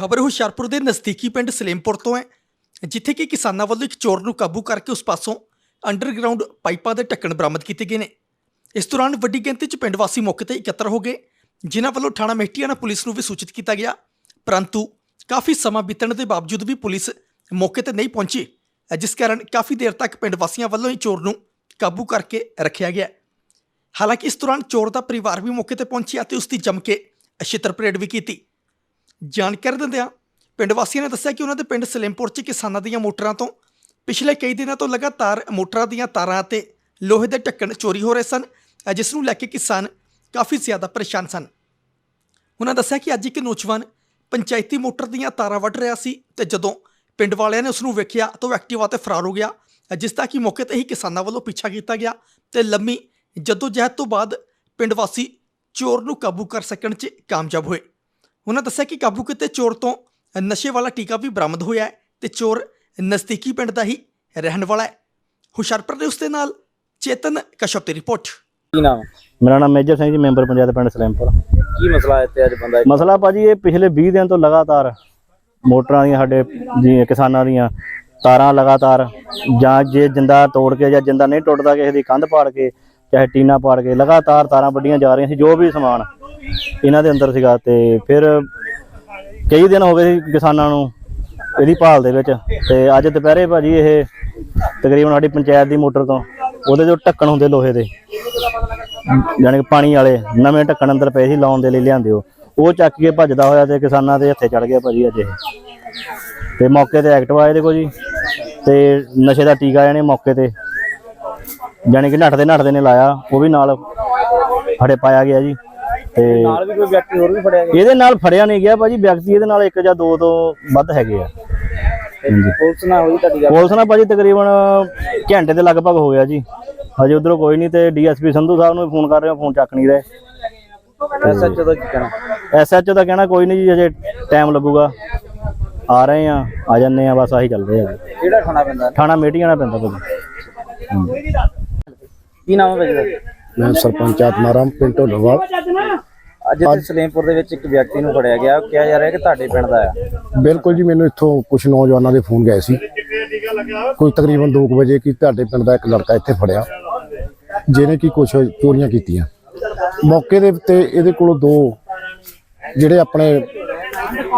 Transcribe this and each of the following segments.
ਖਬਰ ਹੁਸ਼ਿਆਰਪੁਰ ਦੇ ਨਜ਼ਦੀਕੀ ਪਿੰਡ ਸਲੇਮਪੁਰ ਤੋਂ ਹੈ, ਜਿੱਥੇ ਕਿ ਕਿਸਾਨਾਂ ਵੱਲੋਂ ਇੱਕ ਚੋਰ ਨੂੰ ਕਾਬੂ ਕਰਕੇ ਉਸ ਪਾਸੋਂ ਅੰਡਰਗਰਾਉਂਡ ਪਾਈਪਾਂ ਦੇ ਢੱਕਣ ਬਰਾਮਦ ਕੀਤੇ ਗਏ ਨੇ। ਇਸ ਦੌਰਾਨ ਵੱਡੀ ਗਿਣਤੀ 'ਚ ਪਿੰਡ ਵਾਸੀ ਮੌਕੇ ਤੇ ਇਕੱਤਰ ਹੋ ਗਏ, ਜਿਨ੍ਹਾਂ ਵੱਲੋਂ ਥਾਣਾ ਮਹਿਟੀਆਣਾ ਪੁਲਿਸ ਨੂੰ ਵੀ ਸੂਚਿਤ ਕੀਤਾ ਗਿਆ। ਪਰੰਤੂ ਕਾਫੀ ਸਮਾਂ ਬੀਤਣ ਦੇ ਬਾਵਜੂਦ ਵੀ ਪੁਲਿਸ ਮੌਕੇ ਤੇ ਨਹੀਂ ਪਹੁੰਚੀ, ਜਿਸ ਕਾਰਨ ਕਾਫੀ ਦੇਰ ਤੱਕ ਪਿੰਡ ਵਾਸੀਆਂ ਵੱਲੋਂ ਹੀ ਚੋਰ ਨੂੰ ਕਾਬੂ ਕਰਕੇ ਰੱਖਿਆ ਗਿਆ। ਹਾਲਾਂਕਿ ਇਸ ਦੌਰਾਨ ਚੋਰ ਦਾ ਪਰਿਵਾਰ ਵੀ ਮੌਕੇ ਤੇ ਪਹੁੰਚਿਆ ਤੇ ਉਸ ਦੀ ਜੰਮ ਕੇ ਛਿੱਤਰ ਪਰੇਡ ਵੀ ਕੀਤੀ। ਜਾਣਕਾਰੀ ਦਿੰਦਿਆਂ ਪਿੰਡ ਵਾਸੀਆਂ ਨੇ ਦੱਸਿਆ ਕਿ ਉਹਨਾਂ ਦੇ ਪਿੰਡ ਸਲੇਮਪੁਰ 'ਚ ਕਿਸਾਨਾਂ ਦੀਆਂ ਮੋਟਰਾਂ ਤੋਂ ਪਿਛਲੇ ਕਈ ਦਿਨਾਂ ਤੋਂ ਲਗਾਤਾਰ ਮੋਟਰਾਂ ਦੀਆਂ ਤਾਰਾਂ ਅਤੇ ਲੋਹੇ ਦੇ ਢੱਕਣ ਚੋਰੀ ਹੋ ਰਹੇ ਸਨ ਜਿਸ ਨੂੰ ਲੈ ਕੇ ਕਿਸਾਨ ਕਾਫੀ ਜ਼ਿਆਦਾ ਪਰੇਸ਼ਾਨ ਸਨ। ਉਹਨਾਂ ਦੱਸਿਆ ਕਿ ਅੱਜ ਇੱਕ ਨੌਜਵਾਨ ਪੰਚਾਇਤੀ ਮੋਟਰ ਦੀਆਂ ਤਾਰਾਂ ਵੱਢ ਰਿਹਾ ਸੀ ਤੇ ਜਦੋਂ ਪਿੰਡ ਵਾਲਿਆਂ ਨੇ ਉਸ ਨੂੰ ਵੇਖਿਆ ਤਾਂ ਉਹ ਐਕਟਿਵਾ ਤੇ ਫਰਾਰ ਹੋ ਗਿਆ ਜਿਸ ਦਾ ਕਿ ਮੌਕੇ ਤੇ ਹੀ ਕਿਸਾਨਾਂ ਵੱਲੋਂ ਪਿੱਛਾ ਕੀਤਾ ਗਿਆ ਤੇ ਲੰਮੀ ਜਦੋਜਹਿਦ ਤੋਂ ਬਾਅਦ ਪਿੰਡ ਵਾਸੀ ਚੋਰ ਨੂੰ ਕਾਬੂ ਕਰ ਸਕਣ 'ਚ ਕਾਮਯਾਬ ਹੋਏ। ਉਹਨਾਂ ਦੱਸਿਆ ਕਿ ਕਾਬੂ ਕੀਤੇ ਚੋਰ ਤੋਂ ਨਸ਼ੇ ਵਾਲਾ ਟੀਕਾ ਵੀ ਬਰਾਮਦ ਹੋਇਆ ਹੈ ਤੇ ਚੋਰ ਨਜ਼ਦੀਕੀ ਪਿੰਡ ਦਾ ਹੀ ਰਹਿਣ ਵਾਲਾ ਹੈ। ਹੁਸ਼ਿਆਰਪੁਰ ਦੇ ਉਸ ਦੇ ਨਾਲ ਚੇਤਨ ਕਸ਼ਪ ਦੀ ਰਿਪੋਰਟ। ਕੀ ਨਾਮ? ਮੇਰਾ ਨਾਮ ਮੇਜਰ ਸਿੰਘ ਜੀ ਮੈਂਬਰ ਪੰਚਾਇਤ ਪਿੰਡ ਸਲੈਮਪੁਰ। ਕੀ ਮਸਲਾ ਹੈ ਤੇ ਅੱਜ ਬੰਦਾ ਮਸਲਾ ਭਾਜੀ ਇਹ ਪਿਛਲੇ 20 ਦਿਨ ਤੋਂ ਲਗਾਤਾਰ ਮੋਟਰਾਂ ਦੀਆਂ ਸਾਡੇ ਜੀ ਕਿਸਾਨਾਂ ਦੀਆਂ ਤਾਰਾਂ ਲਗਾਤਾਰ ਜਾਂ ਜੇ ਜਿੰਦਾ ਤੋੜ ਕੇ ਜਾਂ ਜਿੰਦਾ ਨਹੀਂ ਟੁੱਟਦਾ ਕਿਸੇ ਦੀ ਕੰਧ ਪਾੜ ਕੇ ਚਾਹੇ ਟੀਨਾ ਪਾੜ ਕੇ ਲਗਾਤਾਰ ਤਾਰਾਂ ਵੱਡੀਆਂ ਜਾ ਰਹੀਆਂ ਸੀ, ਜੋ ਵੀ ਸਮਾਨ ਇਹਨਾਂ ਦੇ ਅੰਦਰ ਸੀਗਾ ਤੇ ਫਿਰ ਕਈ ਦਿਨ ਹੋ ਗਏ ਸੀ ਕਿਸਾਨਾਂ ਨੂੰ ਇਹਦੀ ਭਾਲ ਦੇ ਵਿੱਚ ਤੇ ਅੱਜ ਦੁਪਹਿਰੇ ਭਾਜੀ ਇਹ ਤਕਰੀਬਨ ਸਾਡੀ ਪੰਚਾਇਤ ਦੀ ਮੋਟਰ ਤੋਂ ਉਹਦੇ ਜੋ ਢੱਕਣ ਹੁੰਦੇ ਲੋਹੇ ਦੇ, ਯਾਨੀ ਕਿ ਪਾਣੀ ਵਾਲੇ ਨਵੇਂ ਢੱਕਣ ਅੰਦਰ ਪਏ ਸੀ, ਲਾਉਣ ਦੇ ਲਈ ਲਿਆਂਦੇ ਉਹ। ਉਹ ਚੱਕ ਕੇ ਭੱਜਦਾ ਹੋਇਆ ਤੇ ਕਿਸਾਨਾਂ ਦੇ ਹੱਥੇ ਚੜ ਗਿਆ ਭਾਜੀ ਅੱਜ ਇਹ। ਤੇ ਮੌਕੇ ਤੇ ਐਕਟਿਵਾ ਇਹਦੇ ਕੋਲ ਜੀ, ਤੇ ਨਸ਼ੇ ਦਾ ਟੀਕਾ ਇਹਨੇ ਮੌਕੇ ਤੇ ਯਾਨੀ ਕਿ ਨੱਠਦੇ ਨੱਠਦੇ ਨੇ ਲਾਇਆ ਉਹ ਵੀ ਨਾਲ ਫੜੇ ਪਾਇਆ ਗਿਆ ਜੀ ਤੇ ਨਾਲ ਵੀ ਕੋਈ ਵਿਅਕਤੀ ਹੋਰ ਵੀ ਫੜਿਆ ਗਿਆ? ਇਹਦੇ ਨਾਲ ਫੜਿਆ ਨਹੀਂ ਗਿਆ ਭਾਜੀ ਵਿਅਕਤੀ ਇਹਦੇ ਨਾਲ ਇੱਕ ਜਾਂ ਦੋ ਤੋਂ ਵੱਧ ਹੈਗੇ ਆ। ਪੁਲਿਸ ਨਾਲ ਹੋਈ ਤੁਹਾਡੀ ਗੱਲ? ਪੁਲਿਸ ਨਾਲ ਭਾਜੀ ਤਕਰੀਬਨ ਘੰਟੇ ਦੇ ਲਗਭਗ ਹੋ ਗਿਆ ਜੀ। ਹਜੇ ਉਧਰੋਂ ਕੋਈ ਨਹੀਂ ਤੇ ਡੀਐਸਪੀ ਸੰਧੂ ਸਾਹਿਬ ਨੂੰ ਫੋਨ ਕਰ ਰਹੇ ਹਾਂ ਫੋਨ ਚੱਕ ਨਹੀਂ ਰਹੇ। ਐਸਐਚ ਦਾ ਕੀ ਕਹਿਣਾ? ਐਸਐਚਓ ਦਾ ਕਹਿਣਾ ਕੋਈ ਨਹੀਂ ਜੀ ਅਜੇ ਟਾਈਮ ਲੱਗੂਗਾ। ਆ ਰਹੇ ਆ ਆ ਜੰਨੇ ਆ ਬਸ ਆਹੀ ਚੱਲ ਰਿਹਾ ਜੀ। ਕਿਹੜਾ ਖਾਣਾ ਪੈਂਦਾ? ਥਾਣਾ ਮੇਟੀਆਂ ਪੈਂਦਾ ਭਾਜੀ। ਕੀ ਨਾਮ ਹੈ ਦਾ? ਮੈਂ ਸਰਪੰਚ ਆਤਮਾਰਾਮ ਪਿੰਡ ਢੋਲੋਵਾਲ। ਅੱਜ ਇੱਥੇ ਸਲੇਮਪੁਰ ਦੇ ਵਿੱਚ ਇੱਕ ਵਿਅਕਤੀ ਨੂੰ ਫੜਿਆ ਗਿਆ। ਕਿਹਾ ਜਾ ਰਿਹਾ ਕਿ ਤੁਹਾਡੇ ਪਿੰਡ ਦਾ ਆ। ਬਿਲਕੁਲ ਜੀ ਮੈਨੂੰ ਇੱਥੋਂ ਕੁਝ ਨੌਜਵਾਨਾਂ ਦੇ ਫੋਨ ਗਏ ਸੀ। ਕੋਈ ਤਕਰੀਬਨ 2 ਵਜੇ ਕਿ ਤੁਹਾਡੇ ਪਿੰਡ ਦਾ ਇੱਕ ਲੜਕਾ ਇੱਥੇ ਫੜਿਆ। ਜਿਹਨੇ ਕਿ ਕੁਝ ਚੋਰੀਆਂ ਕੀਤੀਆਂ। ਮੌਕੇ ਦੇ ਉੱਤੇ ਇਹਦੇ ਕੋਲੋਂ ਦੋ ਜਿਹੜੇ ਆਪਣੇ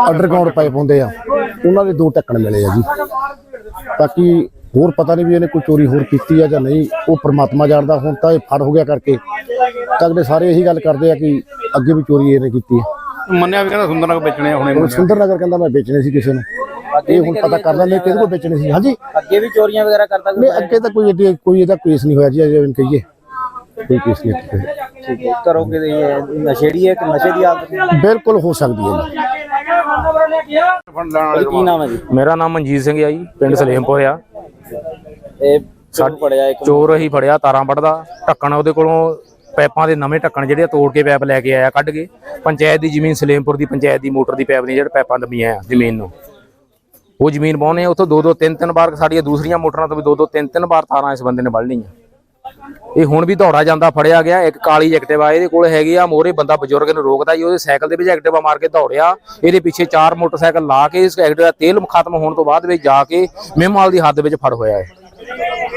ਅੰਡਰਗਰਾਉਂਡ ਪਾਈਪ ਹੁੰਦੇ ਆ ਉਹਨਾਂ ਦੇ ਦੋ ਢੱਕਣ ਮਿਲੇ ਆ ਜੀ। ਬਾਕੀ ਹੋਰ ਪਤਾ ਨਹੀਂ ਵੀ ਇਹਨੇ ਕੋਈ ਚੋਰੀ ਹੋਰ ਕੀਤੀ ਆ ਜਾਂ ਨਹੀਂ ਉਹ ਪ੍ਰਮਾਤਮਾ ਜਾਣਦਾ ਹੁਣ ਤਾਂ ਇਹ ਫੜ ਹੋ ਗਿਆ ਕਰਕੇ। ਤਾਂ ਅਗਲੇ ਸਾਰੇ ਇਹੀ ਗੱਲ ਕਰਦੇ ਆ ਕਿ ਅੱਗੇ ਵੀ ਚੋਰੀ ਇਹਨੇ ਕੀਤੀ ਹੈ ਮੰਨਿਆ ਵੀ ਕਹਿੰਦਾ ਸੁੰਦਰ ਨਗਰ ਵੇਚਣੇ ਆ ਹੁਣੇ ਉਹ ਸੁੰਦਰ ਨਗਰ ਕਹਿੰਦਾ ਮੈਂ ਵੇਚਣੇ ਸੀ ਕਿਸੇ ਨੂੰ। ਇਹ ਹੁਣ ਪਤਾ ਕਰ ਲੈਂਦੇ ਕਿਹਦੇ ਕੋਲ ਵੇਚਣੇ ਸੀ। ਹਾਂਜੀ। ਅੱਗੇ ਵੀ ਚੋਰੀਆਂ ਵਗੈਰਾ ਕਰਦਾ ਨਹੀਂ ਅੱਗੇ ਤਾਂ ਕੋਈ ਏਡੀ- ਕੋਈ ਇਹਦਾ ਕੇਸ ਨਹੀਂ ਹੋਇਆ ਜੀ ਅਜੇ ਵੀ ਕਹੀਏ। ਕੋਈ ਕੇਸ ਨਹੀਂ ਹੋਇਆ। ਠੀਕ ਹੈ ਕਰੋਗੇ ਤੇ ਇਹ ਨਸ਼ੇੜੀ ਹੈ ਕਿ ਨਸ਼ੇ ਦੀ ਵਿੱਚ ਬਿਲਕੁਲ ਹੋ ਸਕਦੀ ਹੈ ਕੀ ਨਾਮ ਹੈ ਜੀ? ਮੇਰਾ ਨਾਮ ਮਨਜੀਤ ਸਿੰਘ ਆ ਜੀ ਪਿੰਡ ਸਲੇਮਪੁਰ ਆ। ਚੋਰ ਫੜਿਆ ਇੱਕ ਚੋਰ ਹੀ ਫੜਿਆ ਤਾਰਾਂ ਵੱਢਦਾ। ਢੱਕਣ ਉਹਦੇ ਕੋਲੋਂ ਪੈਪਾਂ ਦੇ ਨਵੇਂ ਢੱਕਣ ਜਿਹੜੇ ਤੋੜ ਕੇ ਪੈਪ ਲੈ ਕੇ ਆਇਆ ਕੱਢ ਕੇ। ਪੰਚਾਇਤ ਦੀ ਜ਼ਮੀਨ ਸਲੇਮਪੁਰ ਦੀ ਪੰਚਾਇਤ ਦੀ ਮੋਟਰ ਦੀ ਪੈਪ ਦੀਆਂ ਜਿਹੜੇ ਪੈਪਾਂ ਦਬੀਆਂ ਆ ਜ਼ਮੀਨ ਨੂੰ। ਉਹ ਜ਼ਮੀਨ ਪਾਉਣੇ ਉੱਥੋਂ ਦੋ ਦੋ ਤਿੰਨ ਤਿੰਨ ਵਾਰ ਸਾਡੀਆਂ ਦੂਸਰੀਆਂ ਮੋਟਰਾਂ ਤੋਂ ਵੀ ਦੋ ਦੋ ਤਿੰਨ ਤਿੰਨ ਵਾਰ ਤਾਰਾਂ ਇਸ ਬੰਦੇ ਨੇ ਵੱਢ ਲਈਆਂ। ਇਹ ਹੁਣ ਵੀ ਦੌੜਾ ਜਾਂਦਾ ਫੜਿਆ ਗਿਆ ਇੱਕ ਕਾਲੀ ਐਕਟਿਵਾ ਇਹਦੇ ਕੋਲ ਹੈਗੀ ਆ ਮੋਰੇ ਬੰਦਾ ਬਜ਼ੁਰਗ ਨੂੰ ਰੋਕਦਾ ਜੀ ਉਹਦੇ ਸਾਈਕਲ ਦੇ ਵਿੱਚ ਐਕਟਿਵਾ ਮਾਰ ਕੇ ਦੌੜਿਆ। ਇਹਦੇ ਪਿੱਛੇ ਚਾਰ ਮੋਟਰਸਾਈਕਲ ਲਾ ਕੇ ਇਸ ਐਕਟਿਵਾ ਦਾ ਤੇਲ ਖਤਮ ਹੋਣ ਤੋਂ ਬਾਅਦ ਵਿੱਚ ਜਾ ਕੇ ਮਹਿਮਾਲ ਦੀ ਹੱਦ ਵਿੱਚ ਫੜ ਹੋਇਆ ਹੈ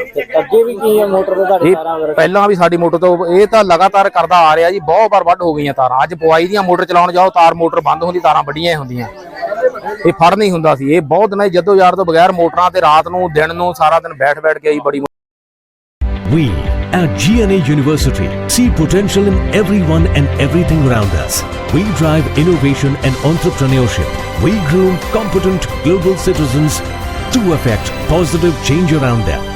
ਤੇ ਅੱਗੇ ਵੀ ਕੀ ਹੈ ਮੋਟਰ ਤੇ ਤੁਹਾਡੀ ਇਹ ਤਾਰਾਂ ਵਗੈਰਾ ਪਹਿਲਾਂ ਵੀ ਸਾਡੀ ਮੋਟਰ ਤੋਂ ਇਹ ਤਾਂ ਲਗਾਤਾਰ ਕਰਦਾ ਆ ਰਿਹਾ ਜੀ ਬਹੁਤ ਵਾਰ ਵੱਢ ਹੋ ਗਈਆਂ ਤਾਰਾਂ ਅੱਜ ਪਵਾਈ ਦੀਆਂ ਮੋਟਰ ਚਲਾਉਣ ਜਾਓ ਤਾਰ ਮੋਟਰ ਬੰਦ ਹੁੰਦੀ ਤਾਰਾਂ ਵੱਡੀਆਂ ਹੀ ਹੁੰਦੀਆਂ ਇਹ ਫੜ ਨਹੀਂ ਹੁੰਦਾ ਸੀ ਇਹ ਬਹੁਤ ਦਿਨਾਂ ਜਦੋਂ ਯਾਰ ਤੋਂ ਬਗੈਰ ਮੋਟਰਾਂ ਤੇ ਰਾਤ ਨੂੰ ਦਿਨ ਨੂੰ ਸਾਰਾ ਦਿਨ ਬੈਠ ਬੈਠ ਕੇ ਆਈ ਬੜੀ We at GNA University see potential in everyone and everything around us. We drive innovation and entrepreneurship. We groom competent global citizens to affect positive change around them.